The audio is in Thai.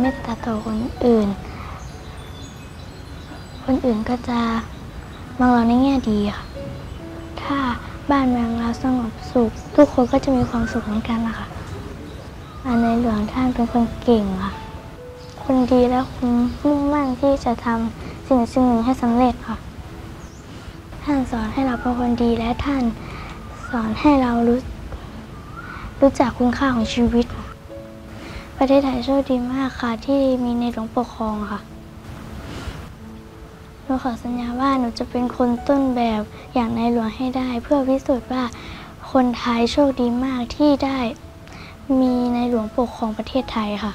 เมตตาต่อคนอื่น คนอื่นก็จะมองเราในแง่ดีค่ะ ถ้าบ้านเมืองเราสงบสุข ทุกคนก็จะมีความสุขเหมือนกันนะคะอันในหลวงท่านเป็นคนเก่งค่ะ คนดีและคนมุ่งมั่นที่จะทำสิ่งสิ่งหนึ่งให้สำเร็จค่ะ ท่านสอนให้เราเป็นคนดีและท่านสอนให้เรารู้รู้จักคุณค่าของชีวิต ประเทศไทยโชคดีมากค่ะ ที่มีในหลวงปกครองค่ะหนูขอสัญญาว่าหนูจะเป็นคนต้นแบบอย่างในหลวงให้ได้ เพื่อพิสูจน์ว่าคนไทยโชคดีมากที่ได้มีในหลวงปกครองประเทศไทยค่ะ